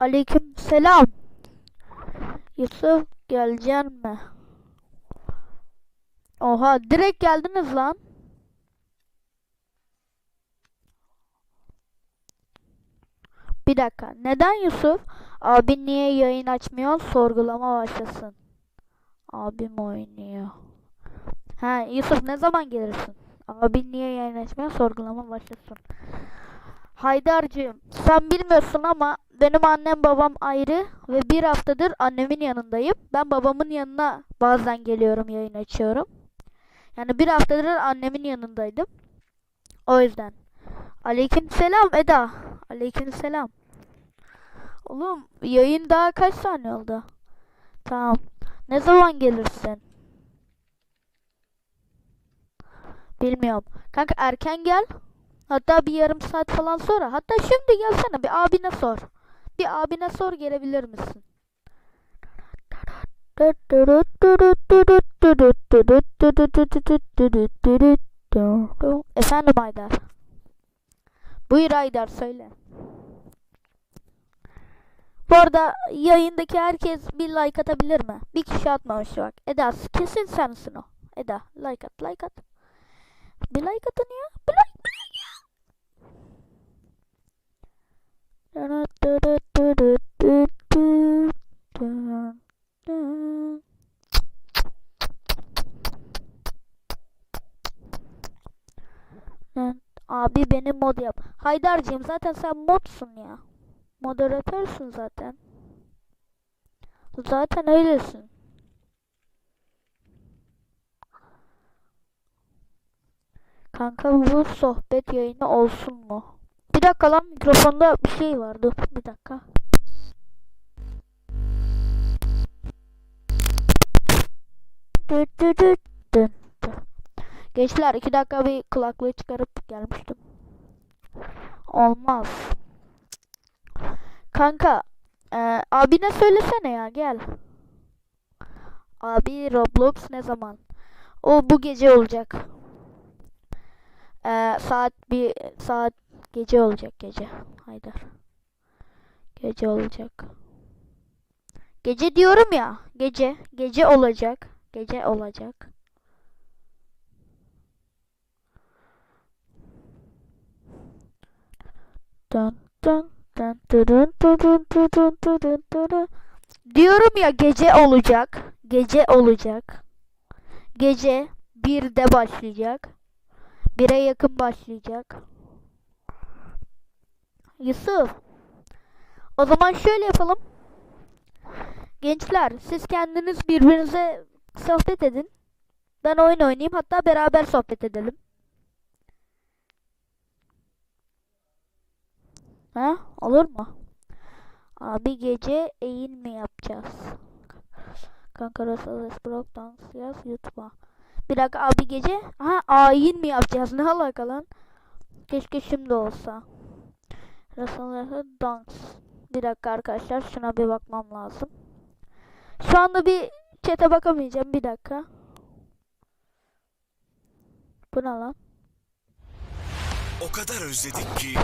Aleyküm selam. Yusuf geleceksin mi? Oha direkt geldiniz lan. Bir dakika. Neden Yusuf? Abin niye yayın açmıyor? Sorgulama başlasın. Abim oynuyor. Ha Yusuf ne zaman gelirsin? Abin niye yayın açmıyor? Sorgulama başlasın. Haydar'cığım sen bilmiyorsun ama benim annem babam ayrı ve bir haftadır annemin yanındayım. Ben babamın yanına bazen geliyorum yayın açıyorum. Yani bir haftadır annemin yanındaydım. O yüzden. Aleykümselam Eda. Aleykümselam. Oğlum yayın daha kaç saniye oldu? Tamam. Ne zaman gelirsin? Bilmiyorum. Kanka erken gel. Hatta bir yarım saat falan sonra. Hatta şimdi gelsene bir abine sor. Bir abine sor gelebilir misin? Efendim Aydar. Buyur Aydar söyle. Bu arada yayındaki herkes bir like atabilir mi? Bir kişi atmamış bak. Eda kesin sensin o. Eda like at like at. Bir like atın ya. Bir like bir like ya. Abi beni mod yap. Haydar'cığım zaten sen modsun ya. Moderatörsün zaten. Zaten öylesin. Kanka bu sohbet yayını olsun mu? Bir dakika lan mikrofonda bir şey vardı. Bir dakika. Gençler iki dakika bir kulaklığı çıkarıp gelmiştim. Olmaz. Kanka e, abine söylesene ya gel. Abi Roblox ne zaman? O bu gece olacak. E, saat bir saat gece olacak gece. Haydar. Gece olacak. Gece diyorum ya. Gece. Gece olacak. Gece olacak. Dun dun. Diyorum ya gece olacak. Gece olacak. Gece 1'de başlayacak. 1'e yakın başlayacak. Yusuf. O zaman şöyle yapalım. Gençler siz kendiniz birbirinize sohbet edin. Ben oyun oynayayım hatta beraber sohbet edelim. Ha? Olur mu? Abi gece eğin mi yapacağız? Kanka Russell Westbrook dans yaz YouTube'a. Bir dakika abi gece ha ayin mi yapacağız? Ne alaka lan? Keşke şimdi olsa. Westbrook dans. Bir dakika arkadaşlar şuna bir bakmam lazım. Şu anda bir chat'e bakamayacağım. Bir dakika. Bu ne lan? O kadar özledik ki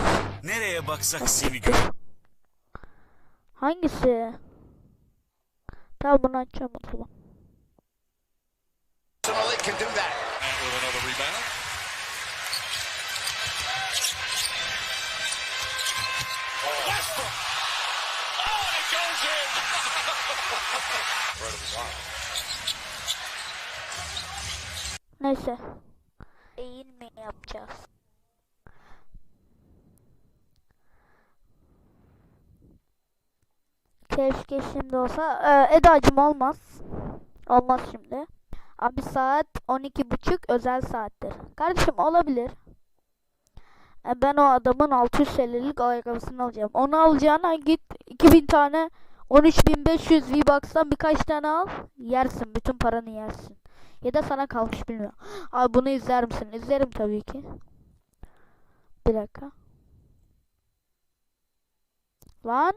nereye baksak seni gör. Hangisi? Tamam bunu açacağım o zaman. Arsenal can do that. And with another rebound. Westbrook. Oh, and it goes in. Neyse. Eğil mi yapacağız? Keşke şimdi olsa. Ee, Eda'cım olmaz. Olmaz şimdi. Abi saat 12.30 özel saattir. Kardeşim olabilir. E, ben o adamın 650'lik ayakkabısını alacağım. Onu alacağına git 2000 tane 13500 V-Bucks'tan birkaç tane al. Yersin. Bütün paranı yersin. Ya da sana kalmış bilmiyorum. Abi bunu izler misin? İzlerim tabii ki. Bir dakika. Lan.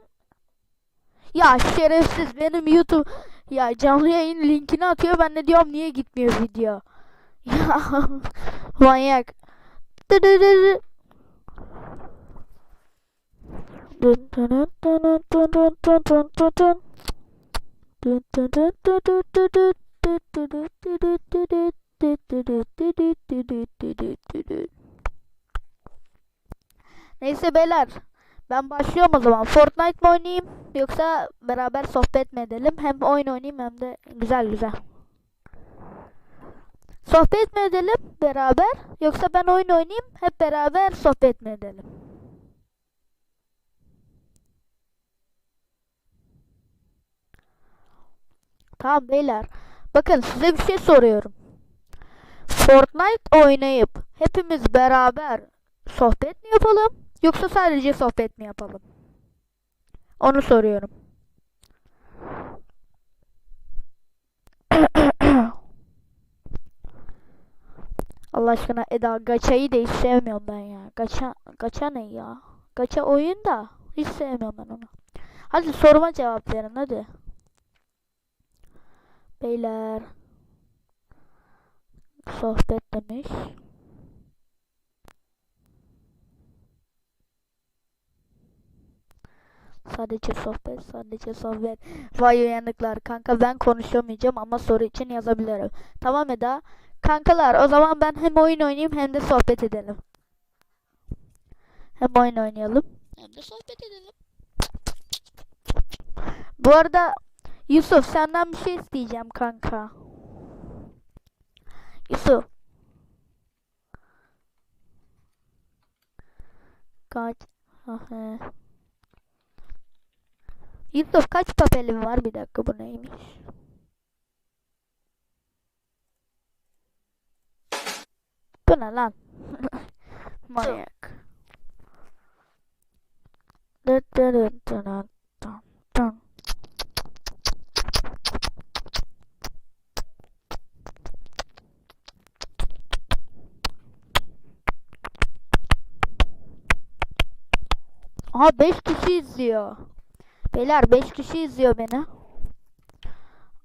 Ya şerefsiz benim YouTube ya canlı yayın linkini atıyor ben de diyorum niye gitmiyor video. Ya manyak. Neyse beyler ben başlıyorum o zaman. Fortnite mi oynayayım yoksa beraber sohbet mi edelim? Hem oyun oynayayım hem de güzel güzel. Sohbet mi edelim beraber yoksa ben oyun oynayayım hep beraber sohbet mi edelim? Tamam beyler. Bakın size bir şey soruyorum. Fortnite oynayıp hepimiz beraber sohbet mi yapalım yoksa sadece sohbet mi yapalım? Onu soruyorum. Allah aşkına Eda Gaça'yı da hiç sevmiyorum ben ya. Gaça, Gaça ne ya? Gaça oyun da hiç sevmiyorum ben onu. Hadi soruma cevap verin hadi. Beyler. Sohbet demiş. Sadece sohbet, sadece sohbet. Vay uyanıklar. Kanka ben konuşamayacağım ama soru için yazabilirim. Tamam Eda. Kankalar o zaman ben hem oyun oynayayım hem de sohbet edelim. Hem oyun oynayalım. Hem de sohbet edelim. Bu arada Yusuf senden bir şey isteyeceğim kanka. Yusuf. Kaç? Ah. Yusuf kaç papelim var? Bir dakika bu neymiş? Bu ne lan? Manyak. Aha 5 kişi izliyor. Beyler 5 kişi izliyor beni.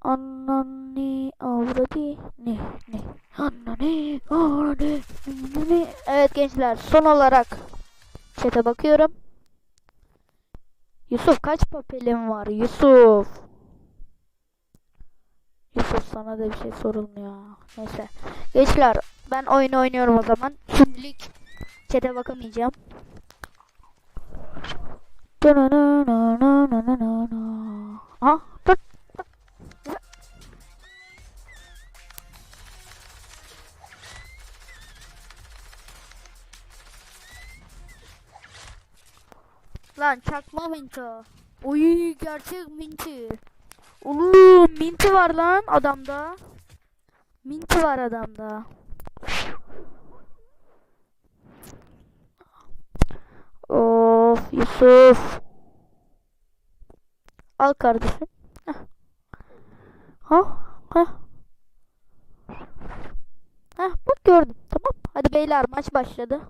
Anani avradı ne ne Anani avradı ne ne Evet gençler son olarak chat'e bakıyorum. Yusuf kaç papelim var Yusuf? Yusuf sana da bir şey sorulmuyor. Neyse. Gençler ben oyun oynuyorum o zaman. Şimdilik chat'e bakamayacağım. Minti. Oy gerçek minti. Oğlum minti var lan adamda. Minti var adamda. Of Yusuf. Al kardeşim. Ha? Ha? Heh, bak gördüm. Tamam. Hadi beyler maç başladı.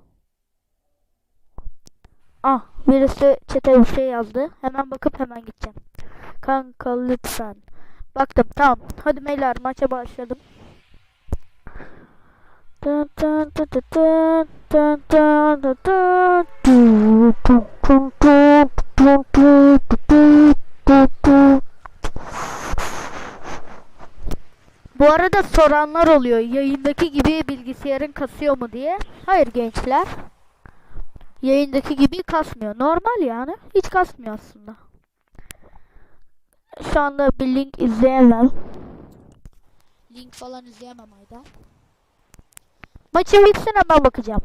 Ah birisi çete bir şey yazdı. Hemen bakıp hemen gideceğim. Kanka lütfen. Baktım tamam. Hadi beyler maça başladım. Bu arada soranlar oluyor. Yayındaki gibi bilgisayarın kasıyor mu diye. Hayır gençler. Yayındaki gibi kasmıyor. Normal yani. Hiç kasmıyor aslında. Şu anda bir link izleyemem. Link falan izleyemem Ayda. Maçı bitsin hemen bakacağım.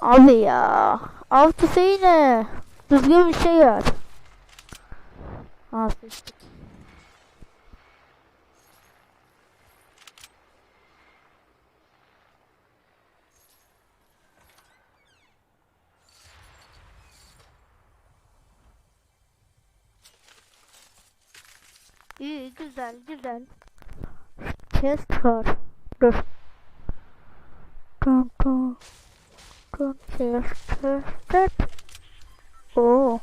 Abi ya. Av tüfeği ne? Düzgün bir şey ver. Seçtik. İyi güzel güzel. Chest var. Dur. Dun dun. Dun chest chest. Oo.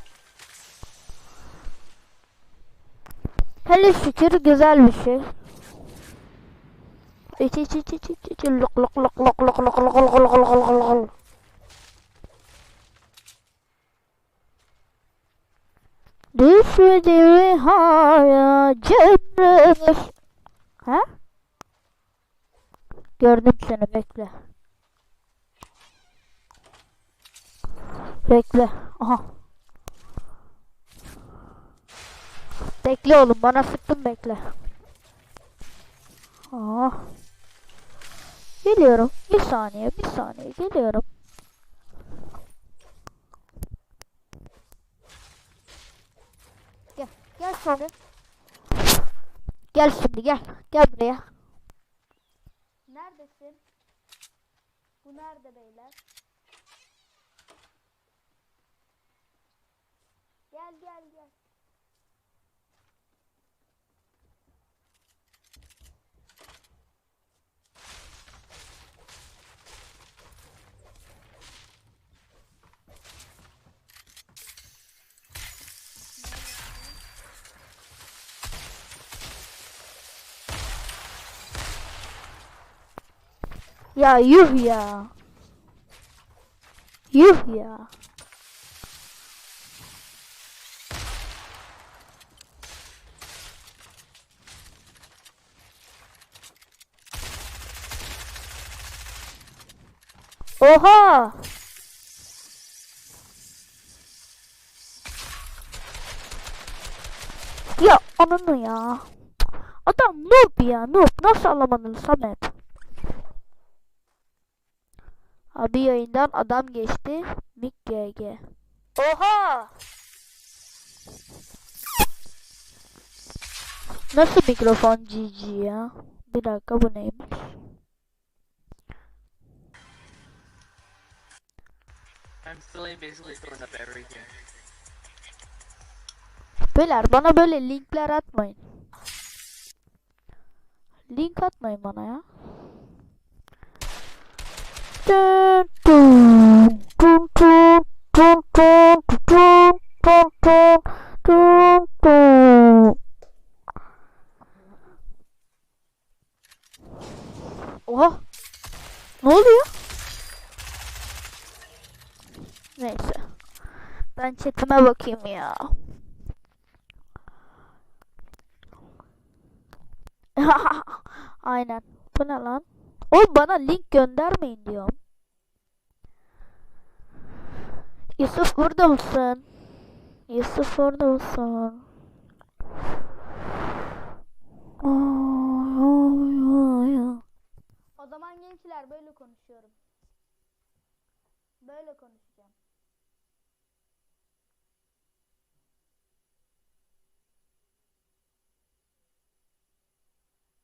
Hele şükür güzel bir şey. İç iç iç iç iç iç lok lok lok lok lok lok lok lok lok lok lok lok Düşmedi mi hala cennet? Ha? Gördüm seni bekle. Bekle. Aha. Bekle oğlum bana sıktın bekle. Aa. Geliyorum. Bir saniye, bir saniye geliyorum. Gel, gel şimdi. Gel şimdi gel. Gel buraya. Neredesin? Bu nerede beyler? Gel gel gel. Ya yuh ya. Yuh ya. Oha! Ya ananı ya. Adam noob ya noob. Nasıl alamadın Samet? Abi yayından adam geçti. Mik GG. Oha! Nasıl mikrofon GG ya? Bir dakika bu neymiş? I'm still basically throwing up everything. Beyler bana böyle linkler atmayın. Link atmayın bana ya. Dun dun, dun dun, dun dun, dun dun, dun dun, dun. Oha. Ne oluyor? Neyse. Ben chatime bakayım ya. Aynen. Bu ne lan? Oğlum bana link göndermeyin diyorum. Yusuf burada mısın? Yusuf orada mısın? O zaman gençler böyle konuşuyorum. Böyle konuşacağım.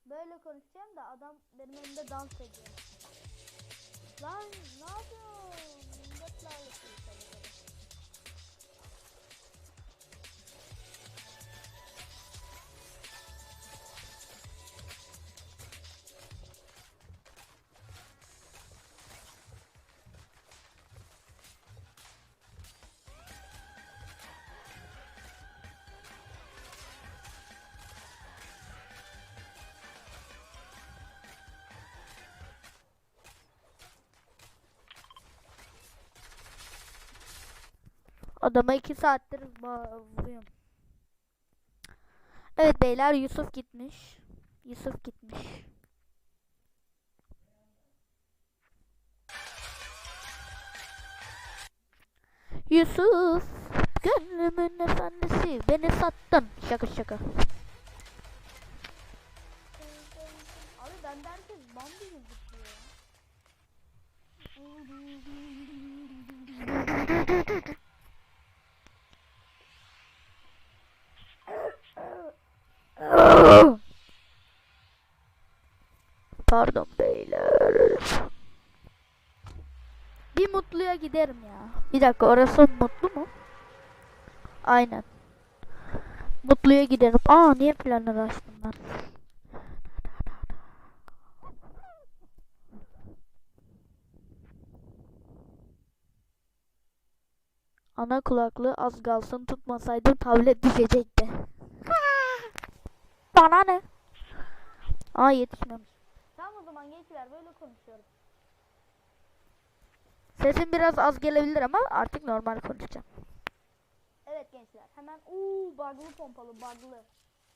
Böyle konuşacağım da adam benim önümde dans ediyor. Lan ne yapıyorsun? Millet lalesi Adama iki saattir vuruyorum. Evet beyler Yusuf gitmiş. Yusuf gitmiş. Yusuf gönlümün efendisi beni sattın. Şaka şaka. Abi ben herkes Bambi gözüküyor ya. Pardon beyler. Bir mutluya giderim ya. Bir dakika orası mutlu mu? Aynen. Mutluya giderim. Aa niye planları açtım ben? Ana kulaklığı az kalsın tutmasaydım tablet düşecekti. Bana ne? Aa yetişmemiş. Tamam o zaman gençler böyle konuşuyorum. Sesim biraz az gelebilir ama artık normal konuşacağım. Evet gençler hemen uuu bug'lı pompalı bug'lı.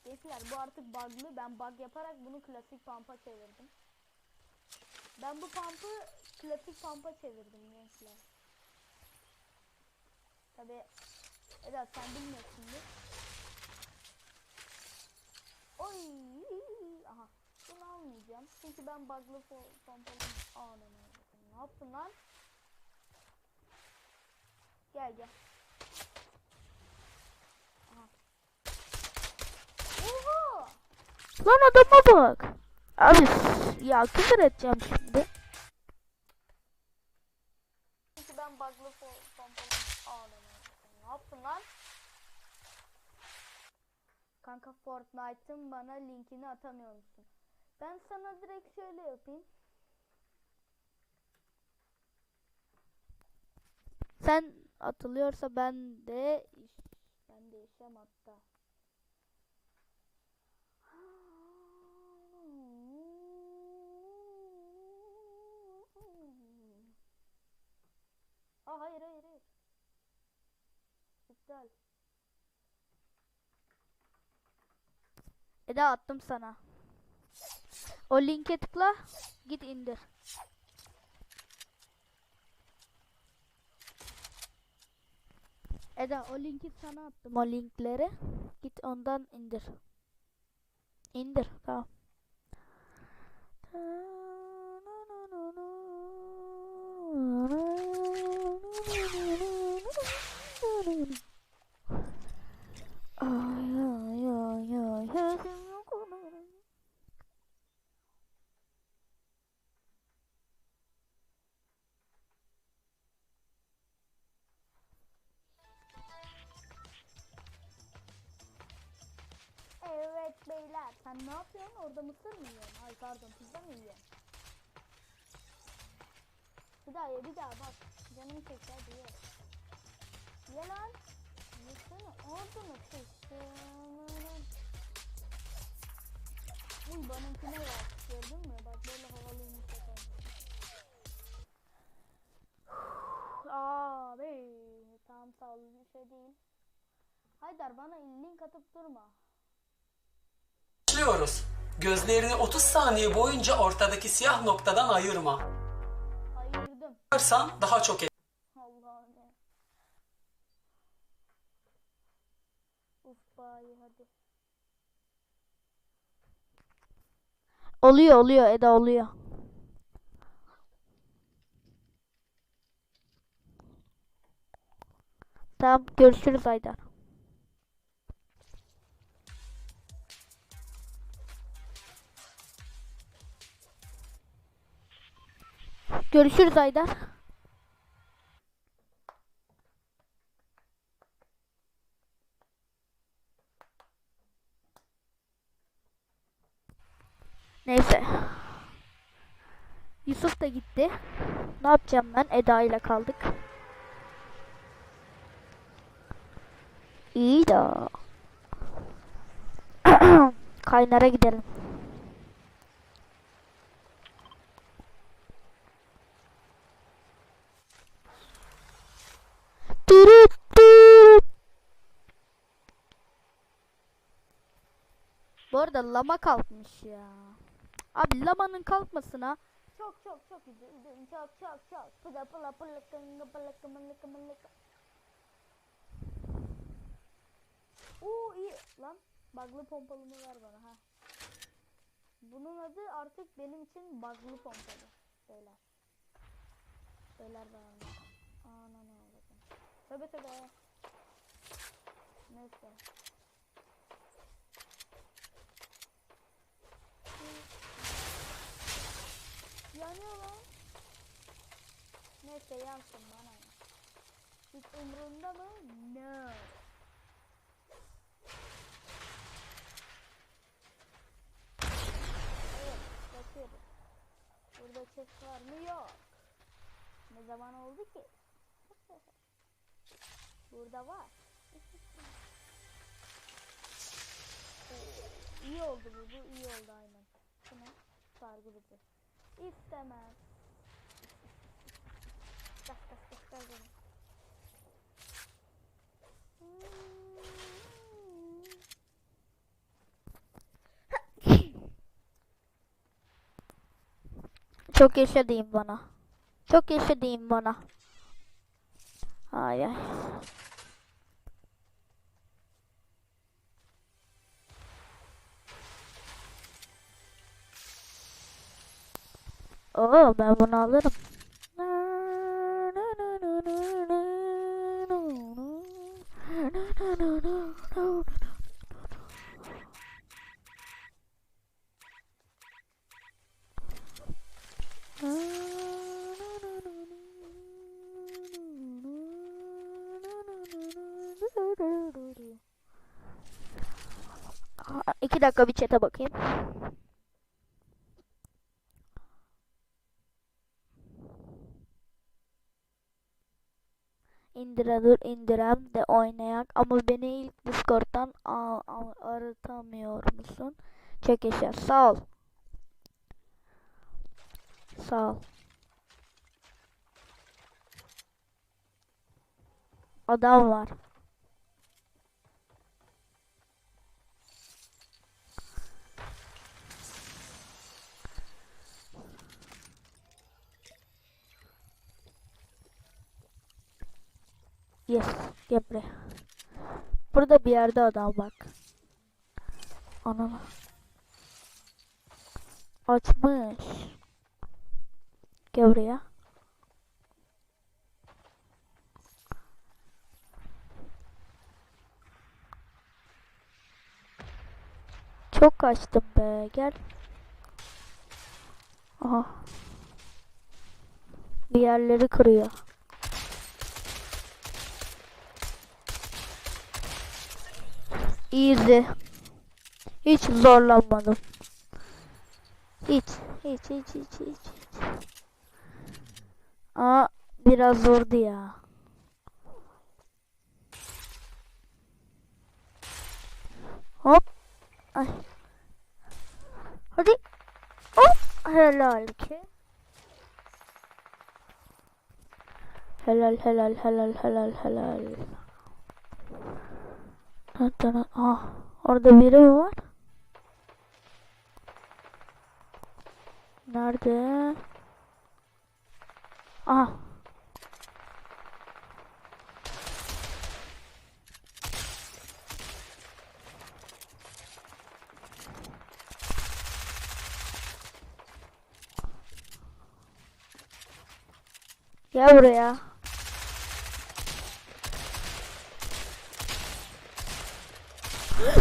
Gençler bu artık bug'lı. Ben bug yaparak bunu klasik pampa çevirdim. Ben bu pump'ı klasik pampa çevirdim gençler. Tabi evet sen bilmiyorsun şimdi. Oy aha bunu almayacağım. Çünkü ben bug'lı po- pompalı anam Ne yaptın lan? Gel gel. Aha. Oha! Lan adama bak. Abi ya küfür edeceğim şimdi. Çünkü ben bug'lı po- pompalı Ne yaptın lan? Kanka Fortnite'ın bana linkini atamıyor musun? Ben sana direkt şöyle yapayım. Sen atılıyorsa ben de ben de işem hatta. Aa hayır hayır hayır. İptal. Eda attım sana. O linke tıkla. Git indir. Eda o linki sana attım o linkleri. Git ondan indir. İndir tamam. Ay ay beyler sen ne yapıyorsun orada mısır mı yiyorsun? Ay pardon pizza mı yiyorsun? Bir daha ye bir daha bak canım çekti hadi ye. Lan. Yesene orada mı kışın? Uy benimkine bak gördün mü? Bak böyle havalıymış efendim. Abi tamam sağ ol bir şey değil. Haydar bana link atıp durma. Başlıyoruz. Gözlerini 30 saniye boyunca ortadaki siyah noktadan ayırma. Ayırdım. Ayırsan daha çok Allah'ım ya. Uf bayi hadi. Oluyor oluyor Eda oluyor. Tamam görüşürüz Aydar. Görüşürüz Aydar. Neyse. Yusuf da gitti. Ne yapacağım ben? Eda ile kaldık. İyi de. Kaynara gidelim. Bu arada lama kalkmış ya. Abi lamanın kalkmasına çok çok çok üzüldüm. Çok çok çok. Pıla pıla pıla kınga pıla kımılı kımılı kı- Oo iyi lan. Bug'lı pompalımı ver bana ha. Bunun adı artık benim için bug'lı pompalı. Beyler. Beyler ben Ana Tabi tabi. Neyse. Yanıyor lan. Neyse yansın bana. Hiç umurunda mı? No. Evet, bakıyoruz. Burada chest var mı? Yok. Ne zaman oldu ki? Burada var. İyi oldu bu, bu iyi oldu aynen. Şuna sargı bizi. İstemez. Gel gel gel gel beni. Çok yaşa bana. Çok yaşa bana. Ay ay. Oo ben bunu alırım. İki dakika bir chat'e bakayım. Dur indirem de oynayak ama beni ilk Discord'dan aratamıyor musun? Yaşa. Sağ ol. Sağ ol. Adam var. Yes, gel buraya. Burada bir yerde adam bak. Anam. Açmış. Gel buraya. Çok kaçtım be. Gel. Aha. Bir yerleri kırıyor. Easy. Hiç zorlanmadım. Hiç, hiç, hiç, hiç, hiç, hiç. Aa, biraz zordu ya. Hop. Ay. Hadi. Hop. Helal ki. Helal, helal, helal, helal, helal. Ah orada biri mi var? Nerede? Ah. Gel buraya.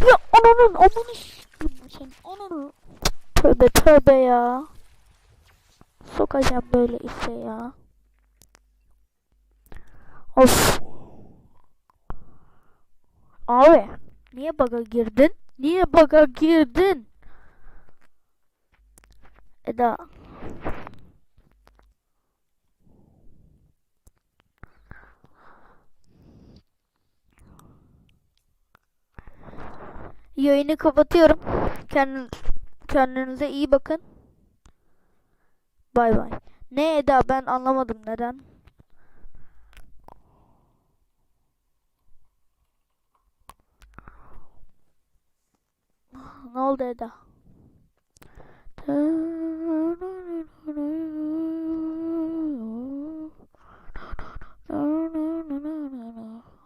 Ya ananın amanı s**eyim sen ananı. Tövbe ya. Sokacağım böyle işte ya. Of. Abi niye baga girdin? Niye baga girdin? Eda. Yayını kapatıyorum. Kendiniz, kendinize iyi bakın. Bay bay. Ne Eda ben anlamadım neden. Ne oldu Eda?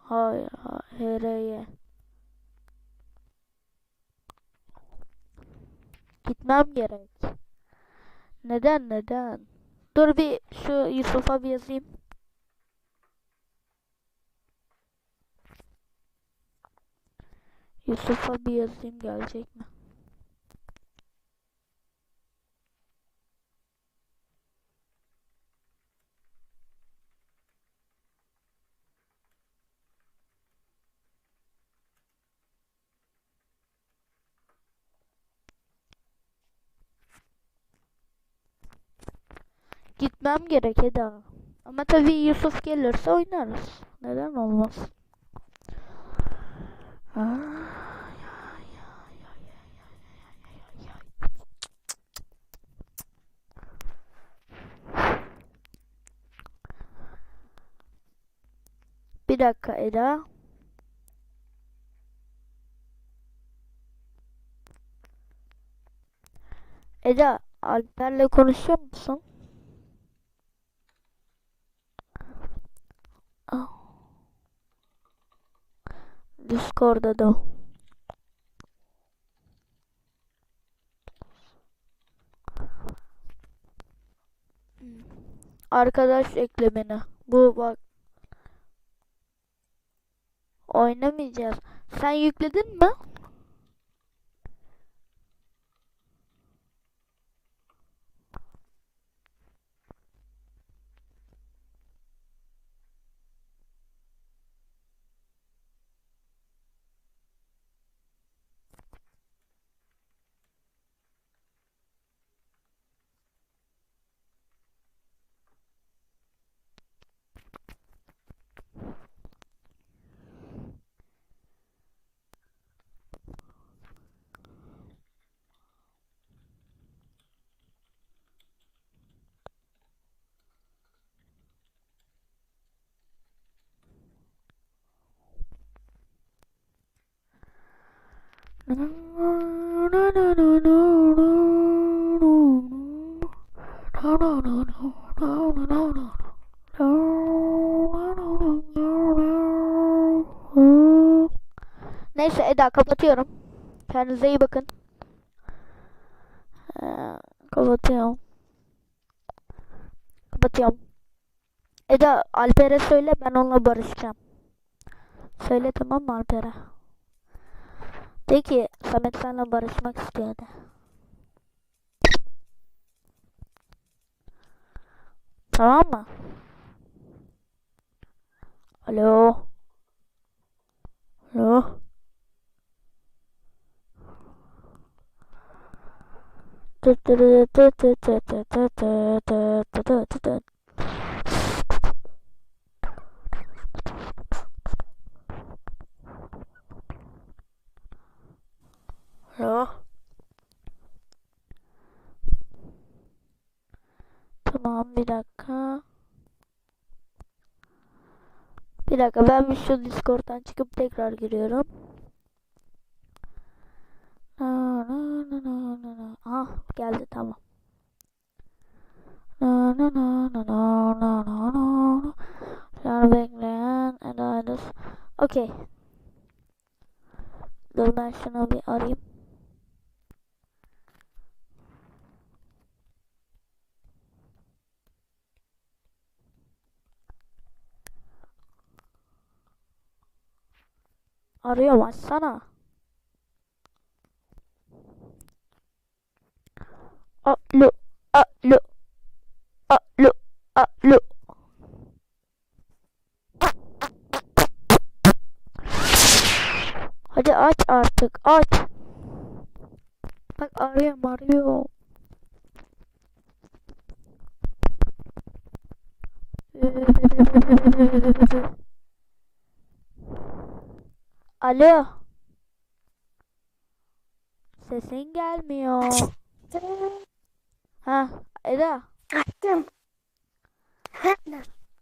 Hayır, hayır. Gitmem gerek. Neden neden? Dur bir şu Yusuf'a bir yazayım. Yusuf'a bir yazayım gelecek mi? Gitmem gerek Eda. Ama tabii Yusuf gelirse oynarız. Neden olmaz? Bir dakika Eda. Eda, Alper'le konuşuyor musun? Discord'da da. Arkadaş eklemeni. Bu bak. Oynamayacağız. Sen yükledin mi? Neyse Eda kapatıyorum. Kendinize iyi bakın. Ee, kapatıyorum. Kapatıyorum. Eda Alper'e söyle ben onunla barışacağım. Söyle tamam mı Alper'e? De ki Samet seninle barışmak istiyordu. Tamam mı? Alo. Alo. Tı tı tı tı tı tı tı tı tı tı tı tı Tamam bir dakika. Bir dakika ben bir şu Discord'dan çıkıp tekrar giriyorum. Ah geldi tamam. Sen bekleyen Eda'yız. Okey. Dur ben şunu bir Arıyorum açsana. Alo. Sesin gelmiyor. Ha, Eda. Açtım.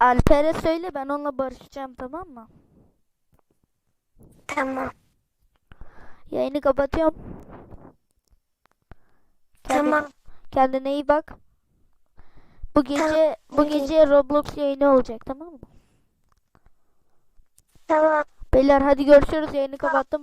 Alper'e söyle ben onunla barışacağım tamam mı? Tamam. Yayını kapatıyorum. Kendine, Tamam. kendine iyi bak. Bu gece bu Tamam. gece Roblox yayını olacak tamam mı? Tamam. Beyler hadi görüşürüz yayını kapattım.